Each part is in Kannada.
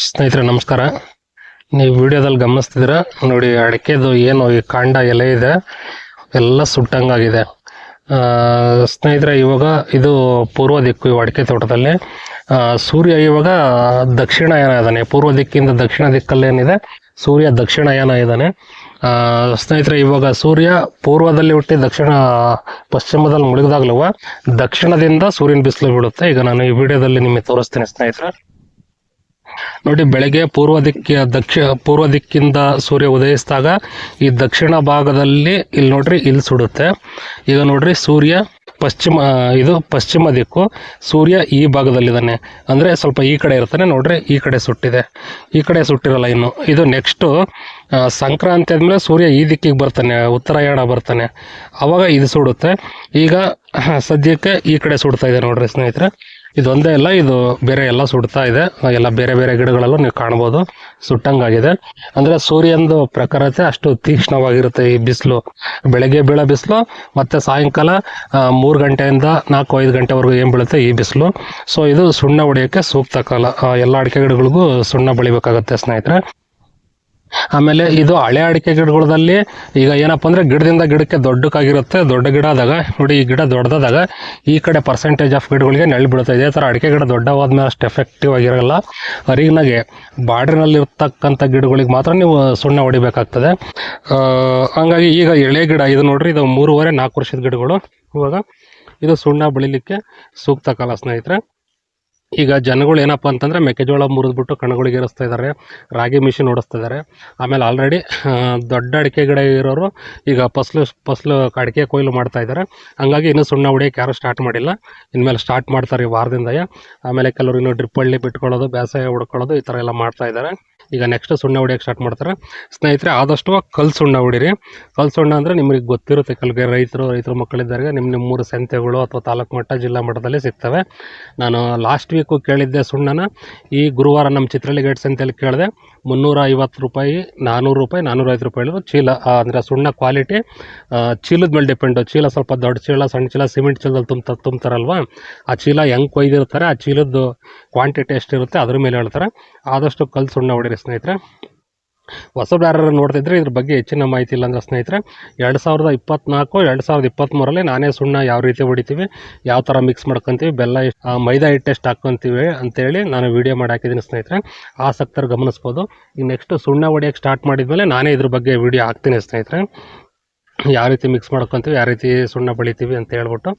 ಸ್ನೇಹಿತರೆ, ನಮಸ್ಕಾರ. ನೀವು ವಿಡಿಯೋದಲ್ಲಿ ಗಮನಿಸ್ತಿದ್ದೀರಾ? ನೋಡಿ, ಅಡಿಕೆದು ಏನು ಈ ಕಾಂಡ ಎಲೆ ಇದೆ, ಎಲ್ಲ ಸುಟ್ಟಂಗಾಗಿದೆ. ಸ್ನೇಹಿತರೆ, ಇವಾಗ ಇದು ಪೂರ್ವ ದಿಕ್ಕು ಇವು ಅಡಿಕೆ ತೋಟದಲ್ಲಿ. ಸೂರ್ಯ ಇವಾಗ ದಕ್ಷಿಣಾಯನ ಇದ್ದಾನೆ. ಪೂರ್ವ ದಿಕ್ಕಿಂದ ದಕ್ಷಿಣ ದಿಕ್ಕಲ್ಲಿ ಏನಿದೆ, ಸೂರ್ಯ ದಕ್ಷಿಣಾಯನ ಇದ್ದಾನೆ. ಸ್ನೇಹಿತರೆ, ಇವಾಗ ಸೂರ್ಯ ಪೂರ್ವದಲ್ಲಿ ಹುಟ್ಟಿ ದಕ್ಷಿಣ, ಪಶ್ಚಿಮದಲ್ಲಿ ಮುಳುಗಿದಾಗ್ಲೂ ದಕ್ಷಿಣದಿಂದ ಸೂರ್ಯನ ಬಿಸಿಲು ಬೀಳುತ್ತೆ. ಈಗ ನಾನು ಈ ವಿಡಿಯೋದಲ್ಲಿ ನಿಮಗೆ ತೋರಿಸ್ತೀನಿ ಸ್ನೇಹಿತರೆ. ನೋಡಿ, ಬೆಳಗ್ಗೆ ಪೂರ್ವ ದಿಕ್ಕಿ ದಕ್ಷ, ಪೂರ್ವ ದಿಕ್ಕಿಂದ ಸೂರ್ಯ ಉದಯಿಸಿದಾಗ ಈ ದಕ್ಷಿಣ ಭಾಗದಲ್ಲಿ ಇಲ್ಲಿ ನೋಡ್ರಿ, ಇಲ್ಲಿ ಸುಡುತ್ತೆ. ಈಗ ನೋಡ್ರಿ, ಸೂರ್ಯ ಪಶ್ಚಿಮ ಇದು ಪಶ್ಚಿಮ ದಿಕ್ಕು. ಸೂರ್ಯ ಈ ಭಾಗದಲ್ಲಿದ್ದಾನೆ. ಅಂದರೆ ಸ್ವಲ್ಪ ಈ ಕಡೆ ಇರ್ತಾನೆ ನೋಡ್ರಿ, ಈ ಕಡೆ ಸುಟ್ಟಿದೆ. ಈ ಕಡೆ ಸುಟ್ಟಿರಲ್ಲ ಇನ್ನು. ಇದು ನೆಕ್ಸ್ಟು ಸಂಕ್ರಾಂತಿ ಆದಮೇಲೆ ಸೂರ್ಯ ಈ ದಿಕ್ಕಿಗೆ ಬರ್ತಾನೆ, ಉತ್ತರಾಯಣ ಬರ್ತಾನೆ. ಆವಾಗ ಇದು ಸುಡುತ್ತೆ. ಈಗ ಸದ್ಯಕ್ಕೆ ಈ ಕಡೆ ಸುಡ್ತಾ ಇದೆ ನೋಡ್ರಿ ಸ್ನೇಹಿತರೆ. ಇದೊಂದೇ ಅಲ್ಲ, ಇದು ಬೇರೆ ಎಲ್ಲ ಸುಡ್ತಾ ಇದೆ. ಎಲ್ಲ ಬೇರೆ ಬೇರೆ ಗಿಡಗಳಲ್ಲೂ ನೀವು ಕಾಣ್ಬೋದು. ಸುಟ್ಟಂಗಾಗಿದೆ. ಅಂದರೆ ಸೂರ್ಯಂದು ಪ್ರಖರತೆ ಅಷ್ಟು ತೀಕ್ಷ್ಣವಾಗಿರುತ್ತೆ ಈ ಬಿಸಿಲು. ಬೆಳಗ್ಗೆ ಬೀಳೋ ಬಿಸಿಲು, ಮತ್ತು ಸಾಯಂಕಾಲ ಮೂರು ಗಂಟೆಯಿಂದ ನಾಲ್ಕು, ಐದು ಗಂಟೆವರೆಗೂ ಏನು ಬೀಳುತ್ತೆ ಈ ಬಿಸಿಲು. ಸೊ ಇದು ಸುಣ್ಣ ಹೊಡೆಯೋಕ್ಕೆ ಸೂಕ್ತ ಕಾಲ. ಎಲ್ಲ ಅಡಿಕೆ ಗಿಡಗಳಿಗೂ ಸುಣ್ಣ ಬೆಳಿಬೇಕಾಗತ್ತೆ ಸ್ನೇಹಿತರೆ. ಆಮೇಲೆ ಇದು ಹಳೆ ಅಡಿಕೆ ಗಿಡಗಳಲ್ಲಿ ಈಗ ಏನಪ್ಪ ಅಂದರೆ ಗಿಡದಿಂದ ಗಿಡಕ್ಕೆ ದೊಡ್ಡಕ್ಕಾಗಿರುತ್ತೆ, ದೊಡ್ಡ ಗಿಡ ಆದಾಗ, ನೋಡಿ ಈ ಗಿಡ ದೊಡ್ಡದಾದಾಗ ಈ ಕಡೆ ಪರ್ಸೆಂಟೇಜ್ ಆಫ್ ಗಿಡಗಳಿಗೆ ನೆರಳು ಬಿಡುತ್ತೆ ಇದೇ ಥರ ಅಡಿಕೆ ಗಿಡ ದೊಡ್ಡವಾದ್ಮೇಲೆ ಅಷ್ಟು ಎಫೆಕ್ಟಿವ್ ಆಗಿರಲ್ಲ. ಅರಿಗಿನಾಗೆ ಬಾರ್ಡ್ರಿನಲ್ಲಿರ್ತಕ್ಕಂಥ ಗಿಡಗಳಿಗೆ ಮಾತ್ರ ನೀವು ಸುಣ್ಣ ಹೊಡಿಬೇಕಾಗ್ತದೆ. ಹಂಗಾಗಿ ಈಗ ಎಳೆ ಗಿಡ, ಇದು ನೋಡ್ರಿ, ಇದು ಮೂರುವರೆ ನಾಲ್ಕು ವರ್ಷದ ಗಿಡಗಳು. ಇವಾಗ ಇದು ಸುಣ್ಣ ಬೆಳಿಲಿಕ್ಕೆ ಸೂಕ್ತ ಕಾಲ ಸ್ನೇಹಿತರೆ. ಈಗ ಜನಗಳು ಏನಪ್ಪ ಅಂತಂದರೆ ಮೆಕ್ಕೆಜೋಳ ಮುರಿದ್ಬಿಟ್ಟು ಕಣಗಳಿಗೆ ಇರಿಸ್ತಾ ಇದ್ದಾರೆ ರಾಗಿ ಮಿಷಿನ್ ಓಡಿಸ್ತಾ ಇದ್ದಾರೆ ಆಮೇಲೆ ಆಲ್ರೆಡಿ ದೊಡ್ಡ ಅಡಿಕೆ ಗಿಡ ಇರೋರು ಈಗ ಫಸ್ಲು ಫಸ್ಲು ಅಡಿಕೆ ಕೊಯ್ಲು ಮಾಡ್ತಾ ಇದ್ದಾರೆ ಹಂಗಾಗಿ ಇನ್ನೂ ಸುಣ್ಣ ಹೊಡಿಯೋಕೆ ಯಾರೂ ಸ್ಟಾರ್ಟ್ ಮಾಡಿಲ್ಲ. ಇನ್ಮೇಲೆ ಸ್ಟಾರ್ಟ್ ಮಾಡ್ತಾರೆ ಈ ವಾರದಿಂದ ಆಮೇಲೆ ಕೆಲವರು ಇನ್ನೂ ಡ್ರಿಪ್ ಹಳ್ಳಿ ಬಿಟ್ಕೊಳ್ಳೋದು, ಬೇಸಾಯ ಹುಡ್ಕೊಳ್ಳೋದು ಈ ಥರ ಎಲ್ಲ ಮಾಡ್ತಾ ಇದ್ದಾರೆ ಈಗ ನೆಕ್ಸ್ಟ್ ಸುಣ್ಣ ಹೊಡಿಯೋಕೆ ಸ್ಟಾರ್ಟ್ ಮಾಡ್ತಾರೆ. ಸ್ನೇಹಿತರೆ, ಆದಷ್ಟು ಕಲ್ ಸುಣ್ಣ ಹೊಡಿರಿ. ಕಲ್ ಸುಣ್ಣ ಅಂದರೆ ನಿಮಗೆ ಗೊತ್ತಿರುತ್ತೆ ಕೆಲವೇ ರೈತರು, ರೈತರ ಮಕ್ಕಳಿದ್ದಾಗ ನಿಮ್ಮ ಮೂರು ಸಂತೆಗಳು ಅಥವಾ ತಾಲೂಕು ಮಟ್ಟ, ಜಿಲ್ಲಾ ಮಟ್ಟದಲ್ಲಿ ಸಿಗ್ತವೆ. ನಾನು ಲಾಸ್ಟ್ ವೀಕು ಕೇಳಿದ್ದೆ ಸುಣ್ಣನ. ಈ ಗುರುವಾರ ನಮ್ಮ ಚಿತ್ರಳ್ಳಿ ಗೇಟ್ ಸಂತೆಯಲ್ಲಿ ಕೇಳಿದೆ ಮುನ್ನೂರ ಐವತ್ತು ರೂಪಾಯಿ ನಾನ್ನೂರು ರೂಪಾಯಿ ನಾನ್ನೂರೈವತ್ತು ರೂಪಾಯಿ ಹೇಳಿದ್ರು. ಚೀಲ ಅಂದರೆ ಸುಣ್ಣ ಕ್ವಾಲಿಟಿ ಚೀಲದ ಮೇಲೆ ಡಿಪೆಂಡು ಚೀಲ ಸ್ವಲ್ಪ ದೊಡ್ಡ ಚೀಲ, ಸಣ್ಣ ಚೀಲ, ಸಿಮೆಂಟ್ ಚೀಲದಲ್ಲಿ ತುಂಬ ತುಂಬ್ತಾರಲ್ವ? ಆ ಚೀಲ ಹೆಂಗೆ ಕೊಯ್ದಿರ್ತಾರೆ, ಆ ಚೀಲದ್ದು ಕ್ವಾಂಟಿಟಿ ಎಷ್ಟಿರುತ್ತೆ, ಅದ್ರ ಮೇಲೆ ಹೇಳ್ತಾರೆ. ಆದಷ್ಟು ಕಲ್ ಸುಣ್ಣ ಹೊಡಿರಿ. ಸ್ನೇಹಿತರೆ. ಹೊಸಬ್ರು ಯಾರು ನೋಡ್ತಿದ್ರೆ ಇದ್ರ ಬಗ್ಗೆ ಹೆಚ್ಚಿನ ಮಾಹಿತಿ ಇಲ್ಲ ಅಂದ್ರೆ ಸ್ನೇಹಿತರೆ, ಎರಡು ಸಾವಿರದ ಇಪ್ಪತ್ನಾಲ್ಕು, ಎರಡು ಸಾವಿರದ ಇಪ್ಪತ್ಮೂರಲ್ಲಿ ನಾನೇ ಸುಣ್ಣ ಯಾವ ರೀತಿ ಹೊಡಿತೀವಿ, ಯಾವ ಥರ ಮಿಕ್ಸ್ ಮಾಡ್ಕೊತೀವಿ, ಬೆಲ್ಲ ಮೈದಾ ಹಿಟ್ಟು ಎಷ್ಟು ಹಾಕ್ಕೊತೀವಿ ಅಂತೇಳಿ ನಾನು ವೀಡಿಯೋ ಮಾಡಿ ಹಾಕಿದ್ದೀನಿ ಸ್ನೇಹಿತರೆ. ಆಸಕ್ತರು ಗಮನಿಸ್ಬೋದು. ಈಗ ನೆಕ್ಸ್ಟ್ ಸುಣ್ಣ ಹೊಡಿಯೋಕ್ಕೆ ಸ್ಟಾರ್ಟ್ ಮಾಡಿದ್ಮೇಲೆ ನಾನೇ ಇದ್ರ ಬಗ್ಗೆ ವೀಡಿಯೋ ಹಾಕ್ತೀನಿ ಸ್ನೇಹಿತರೆ. ಯಾವ ರೀತಿ ಮಿಕ್ಸ್ ಮಾಡ್ಕೊತೀವಿ, ಯಾವ ರೀತಿ ಸುಣ್ಣ ಬೆಳಿತೀವಿ ಅಂತ ಹೇಳ್ಬಿಟ್ಟು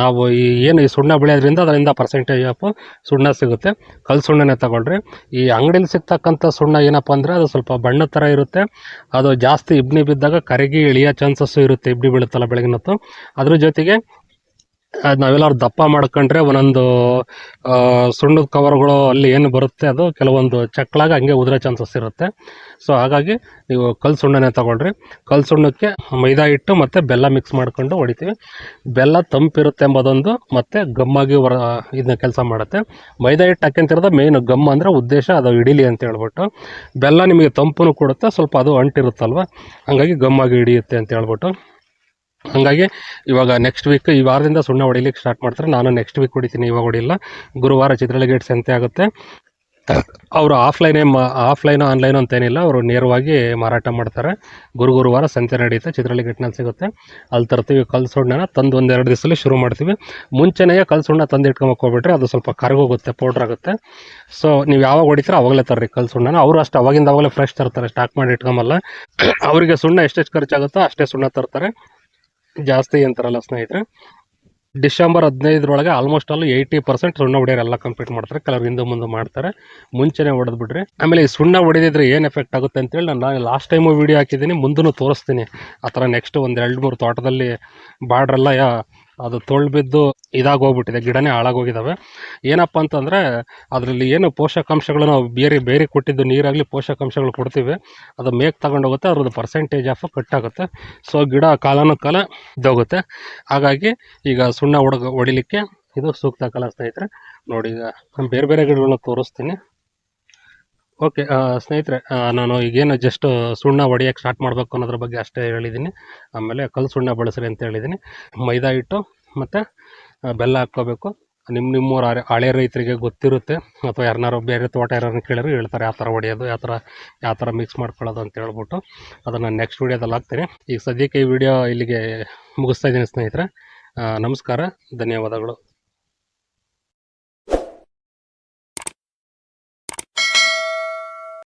ನಾವು ಈ ಏನು ಈ ಸುಣ್ಣ ಬೆಳೆಯೋದ್ರಿಂದ ಅದರಿಂದ ಪರ್ಸೆಂಟೇಜ್ ಆಫ್ ಸುಣ್ಣ ಸಿಗುತ್ತೆ. ಕಲ್ ಸುಣ್ಣನೇ ತಗೊಳ್ರಿ. ಈ ಅಂಗಡಿಲಿ ಸಿಗ್ತಕ್ಕಂಥ ಸುಣ್ಣ ಏನಪ್ಪ ಅಂದರೆ ಅದು ಸ್ವಲ್ಪ ಬಣ್ಣ ಥರ ಇರುತ್ತೆ. ಅದು ಜಾಸ್ತಿ ಇಬ್ನಿ ಬಿದ್ದಾಗ ಕರಗಿ ಇಳಿಯೋ ಚಾನ್ಸಸ್ಸು ಇರುತ್ತೆ ಇಬ್ನಿ ಬೀಳುತ್ತಲ್ಲ ಬೆಳಗಿನ ಹೊತ್ತು ಅದ್ರ ಜೊತೆಗೆ ನಾವೆಲ್ಲರೂ ದಪ್ಪ ಮಾಡ್ಕೊಂಡ್ರೆ ಒಂದೊಂದು ಸುಣ್ಣದ ಕವರ್ಗಳು ಅಲ್ಲಿ ಏನು ಬರುತ್ತೆ ಅದು ಕೆಲವೊಂದು ಚಕ್ಲಾಗ ಹಂಗೆ ಉದುರೋ ಚಾನ್ಸಸ್ ಇರುತ್ತೆ. ಸೊ ಹಾಗಾಗಿ ನೀವು ಕಲ್ ಸುಣ್ಣನೇ ತಗೊಳ್ರಿ. ಕಲ್ ಸುಣ್ಣಕ್ಕೆ ಮೈದಾ ಹಿಟ್ಟು ಮತ್ತು ಬೆಲ್ಲ ಮಿಕ್ಸ್ ಮಾಡ್ಕೊಂಡು ಹೊಡಿತೀವಿ. ಬೆಲ್ಲ ತಂಪಿರುತ್ತೆ ಎಂಬುದೊಂದು ಮತ್ತು ಗಮ್ಮಾಗಿ ಹೊರ ಇದನ್ನ ಕೆಲಸ ಮಾಡುತ್ತೆ. ಮೈದಾ ಹಿಟ್ಟು ಹಾಕ್ಯಂತಿರೋದು ಮೇಯ್ನು ಗಮ್ ಅಂದರೆ ಉದ್ದೇಶ ಅದು ಹಿಡೀಲಿ ಅಂತ ಹೇಳ್ಬಿಟ್ಟು. ಬೆಲ್ಲ ನಿಮಗೆ ತಂಪನ್ನು ಕೊಡುತ್ತೆ, ಸ್ವಲ್ಪ ಅದು ಅಂಟಿರುತ್ತಲ್ವ? ಹಂಗಾಗಿ ಗಮ್ಮಾಗಿ ಹಿಡಿಯುತ್ತೆ ಅಂತ ಹೇಳ್ಬಿಟ್ಟು. ಹಾಗಾಗಿ ಇವಾಗ ನೆಕ್ಸ್ಟ್ ವೀಕ್ ಈ ವಾರದಿಂದ ಸುಣ್ಣ ಹೊಡಿಲಿಕ್ಕೆ ಸ್ಟಾರ್ಟ್ ಮಾಡ್ತಾರೆ. ನಾನು ನೆಕ್ಸ್ಟ್ ವೀಕ್ ಹೊಡಿತೀನಿ, ಇವಾಗ ಹೊಡಿಲ್ಲ. ಗುರುವಾರ ಚಿತ್ರಳ್ಳಿ ಗೇಟ್ ಸಂತೆ ಆಗುತ್ತೆ. ಅವರು ಆಫ್ಲೈನೇ ಆಫ್ಲೈನು ಆನ್ಲೈನು ಅಂತೇನಿಲ್ಲ ಅವರು ನೇರವಾಗಿ ಮಾರಾಟ ಮಾಡ್ತಾರೆ. ಗುರು ಗುರುವಾರ ಸಂತೆ ನಡೆಯುತ್ತೆ ಚಿತ್ರಳ್ಳಿ ಗೇಟ್ನಲ್ಲಿ ಸಿಗುತ್ತೆ. ಅಲ್ಲಿ ತರ್ತೀವಿ ಕಲ್ಸುಣ್ಣನ, ತಂದು ಒಂದೆರಡು ದಿವಸದಲ್ಲಿ ಶುರು ಮಾಡ್ತೀವಿ. ಮುಂಚೆನೇ ಕಲ್ಸುಣ್ಣ ತಂದು ಇಟ್ಕೊಂಬಕ್ ಹೋಗ್ಬಿಟ್ರೆ ಅದು ಸ್ವಲ್ಪ ಕರಗೋಗುತ್ತೆ ಪೌಡ್ರ್ ಆಗುತ್ತೆ. ಸೊ ನೀವು ಯಾವಾಗ ಹೊಡಿತೀರೋ ಅವಾಗಲೇ ತರ್ರಿ ಕಲ್ಸುಣ್ಣನ. ಅವರು ಅಷ್ಟು, ಅವಾಗಿಂದ ಅವಾಗಲೇ ಫ್ರೆಶ್ ತರ್ತಾರೆ ಸ್ಟಾಕ್ ಮಾಡಿ ಇಟ್ಕೊಂಬಲ್ಲ. ಅವರಿಗೆ ಸುಣ್ಣ ಎಷ್ಟೆಷ್ಟು ಖರ್ಚಾಗುತ್ತೋ ಅಷ್ಟೇ ಸುಣ್ಣ ತರ್ತಾರೆ. ಜಾಸ್ತಿ ಅಂತಾರಲ್ಲ ಸ್ನೇಹಿತರೆ? ಡಿಸೆಂಬರ್ ಹದಿನೈದರೊಳಗೆ ಆಲ್ಮೋಸ್ಟ್ ಆಲ್ ಏಯ್ಟಿ ಪರ್ಸೆಂಟ್ ಸುಣ್ಣ ಹೊಡೆಯೋರು ಎಲ್ಲ ಕಂಪ್ಲೀಟ್ ಮಾಡ್ತಾರೆ. ಕೆಲವ್ರು ಹಿಂದೆ ಮುಂದೆ ಮಾಡ್ತಾರೆ. ಮುಂಚೆನೇ ಹೊಡೆದು ಬಿಡ್ರಿ ಆಮೇಲೆ ಈ ಸುಣ್ಣ ಹೊಡೆದಿದ್ರೆ ಏನು ಎಫೆಕ್ಟ್ ಆಗುತ್ತೆ ಅಂತೇಳಿ ನಾನು ಲಾಸ್ಟ್ ಟೈಮು ವೀಡಿಯೋ ಹಾಕಿದ್ದೀನಿ. ಮುಂದೂ ತೋರಿಸ್ತೀನಿ. ಆ ಥರ ನೆಕ್ಸ್ಟ್ ಒಂದು ಎರಡು ಮೂರು ತೋಟದಲ್ಲಿ ಬಾರ್ಡ್ರೆಲ್ಲ ಅದು ತೊಳ್ದು ಬಿದ್ದು ಇದಾಗೋಗ್ಬಿಟ್ಟಿದೆ, ಗಿಡನೇ ಹಾಳಾಗೋಗಿದ್ದಾವೆ ಏನಪ್ಪ ಅಂತಂದರೆ, ಅದರಲ್ಲಿ ಏನು ಪೋಷಕಾಂಶಗಳು ನಾವು ಬೇರೆ ಬೇರೆ ಕೊಟ್ಟಿದ್ದು ನೀರಾಗಲಿ ಪೋಷಕಾಂಶಗಳು ಕೊಡ್ತೀವಿ, ಅದು ಮೇಕ್ ತಗೊಂಡೋಗುತ್ತೆ, ಅದ್ರದ್ದು ಪರ್ಸೆಂಟೇಜ್ ಆಫ್ ಕಟ್ ಆಗುತ್ತೆ ಸೊ ಗಿಡ ಕಾಲನ ಕಾಲ ಇದ್ದೋಗುತ್ತೆ ಹಾಗಾಗಿ, ಈಗ ಸುಣ್ಣ ಹೊಡ ಹೊಡಿಲಿಕ್ಕೆ ಇದು ಸೂಕ್ತ ಕಾಲ ಸ್ನೇಹಿತರೆ ನೋಡಿ, ಈಗ ಬೇರೆ ಬೇರೆ ಗಿಡಗಳನ್ನ ತೋರಿಸ್ತೀನಿ. ಓಕೆ ಸ್ನೇಹಿತರೆ ನಾನು ಈಗೇನು ಜಸ್ಟ್ ಸುಣ್ಣ ಹೊಡಿಯೋಕ್ಕೆ ಸ್ಟಾರ್ಟ್ ಮಾಡಬೇಕು ಅನ್ನೋದ್ರ ಬಗ್ಗೆ ಅಷ್ಟೇ ಹೇಳಿದ್ದೀನಿ ಆಮೇಲೆ ಕಲ್ಲು ಸುಣ್ಣ ಬಳಸ್ರಿ ಅಂತ ಹೇಳಿದ್ದೀನಿ ಮೈದಾ ಹಿಟ್ಟು ಮತ್ತು ಬೆಲ್ಲ ಹಾಕ್ಕೋಬೇಕು. ನಿಮ್ಮ ನಿಮ್ಮೂರ ಹಳೆ ರೈತರಿಗೆ ಗೊತ್ತಿರುತ್ತೆ, ಅಥವಾ ಯಾರನ್ನಾರು ಬೇರೆ ತೋಟ ಯಾರನ್ನ ಕೇಳಿದ್ರು ಹೇಳ್ತಾರೆ, ಯಾವ ಥರ ಹೊಡೆಯೋದು ಯಾವ ಥರ ಯಾವ ಥರ ಮಿಕ್ಸ್ ಮಾಡ್ಕೊಳ್ಳೋದು ಅಂತ ಹೇಳ್ಬಿಟ್ಟು ಅದನ್ನು ನೆಕ್ಸ್ಟ್ ವೀಡಿಯೋದಲ್ಲಿ ಹಾಕ್ತೀನಿ. ಈಗ ಸದ್ಯಕ್ಕೆ ಈ ವಿಡಿಯೋ ಇಲ್ಲಿಗೆ ಮುಗಿಸ್ತಾ ಇದ್ದೀನಿ ಸ್ನೇಹಿತರೆ. ನಮಸ್ಕಾರ, ಧನ್ಯವಾದಗಳು.